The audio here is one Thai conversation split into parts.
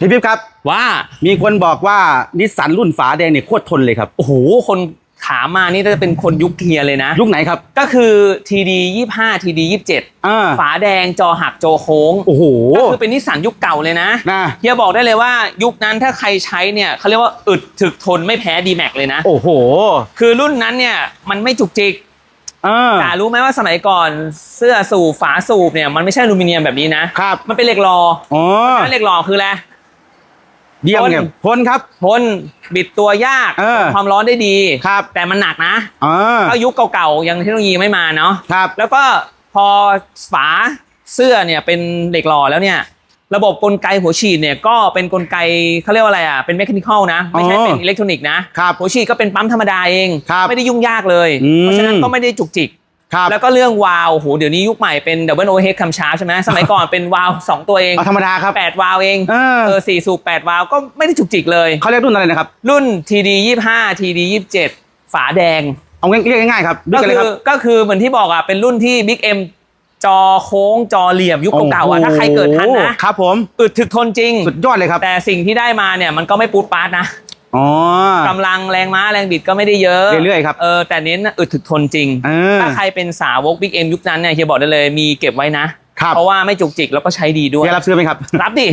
พี่ปิ๊บครับ ว่ามีคนบอกว่านิสสันรุ่นฝาแดงเนี่ยโคตรทนเลยครับ โอ้โห คนถามมานี่จะเป็นคนยุคเทียเลยนะ ยุคไหนครับ ก็คือ TD 25 TD 27อ่าฝาแดงจอหักโจโค้ง โอ้โห ก็คือเป็นนิสสันยุคเก่าเลยนะนะเฮียบอกได้เลยว่ายุคนั้นถ้าใครใช้เนี่ยเขาเรียกว่าอึดถึกทนไม่แพ้ D Max เลยนะ โอ้โห คือรุ่นนั้นเนี่ยมันไม่จุกจิกเออแต่รู้ไหมว่าสมัยก่อนเสื้อสูบฝาสูบเนี่ยมันไม่ใช่อลูมิเนียมแบบนี้นะครับมันเป็นเหล็กหลออ๋อนั่นเหล็กหลอคืออะไร เยี่ยมเนี่ยทนครับ ทนบิดตัวยากเออทนความร้อนได้ดีครับ แต่มันหนักนะอ่าก็ยุคเก่าๆยังเทคโนโลยีไม่มาเนาะครับ แล้วก็พอฝาเสื้อเนี่ยเป็นเหล็กหล่อแล้วเนี่ย ระบบกลไกหัวฉีดเนี่ยก็เป็นกลไกเขาเรียกว่าอะไรอะเป็นแมคานิคอลนะ ไม่ใช่อ๋อเป็นอิเล็กทรอนิกส์นะครับหัวฉีดก็เป็นปั๊มธรรมดาเอง ครับไม่ได้ยุ่งยากเลย อืม เพราะฉะนั้นก็ไม่ได้จุกจิก ครับแล้วก็เรื่องวาล์วโอ้โหเดี๋ยวนี้ยุคใหม่เป็นดับเบิลโอเฮดคัมชาร์ปใช่ไหมสมัยก่อนเป็นวาล์วสองตัวเองเอาธรรมดาครับ แปดวาล์วเองเออเออสี่สูบแปดวาล์วก็ไม่ได้จุกจิกเลย เขาเรียกรุ่นอะไรนะครับ รุ่น TD 25 TD 27 ฝาแดง เอาง่ายเรียกง่ายๆครับดูก็กันเลคืยคอรับก็คือเหมือนที่บอกอะเป็นรุ่นที่ Big M จอโค้งจอเหลี่ยมยุคเก่าๆอะถ้าใครเกิดทันนะ ครับผม อึดถึกทนจริง สุดยอดเลยครับ แต่สิ่งที่ได้มาเนี่ยมันก็ไม่ปูดปาร์ตนะ อ๋อกำลังแรงม้าแรงบิดก็ไม่ได้เยอะเรื่อยๆครับเออแต่เน้นอึดถึกทนจริงเออถ้าใครเป็นสาวก Big M ยุคนั้นเนี่ยเฮียบอกได้เลยมีเก็บไว้นะครับเพราะว่าไม่จุกจิกแล้วก็ใช้ดีด้วยเฮียรับซื้อไหมครับ รับดิ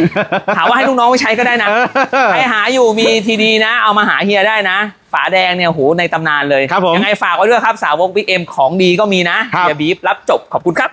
ถามว่าให้ลูกน้องไปใช้ก็ได้นะเออใครหาอยู่มีทีดีนะ เอามาหาเฮียได้นะ ฝาแดงเนี่ยโหในตำนานเลยครับผมยังไงฝากไว้ด้วยครับสาวก Big M ของดีก็มีนะครับเฮียบีฟรับจบขอบคุณครับ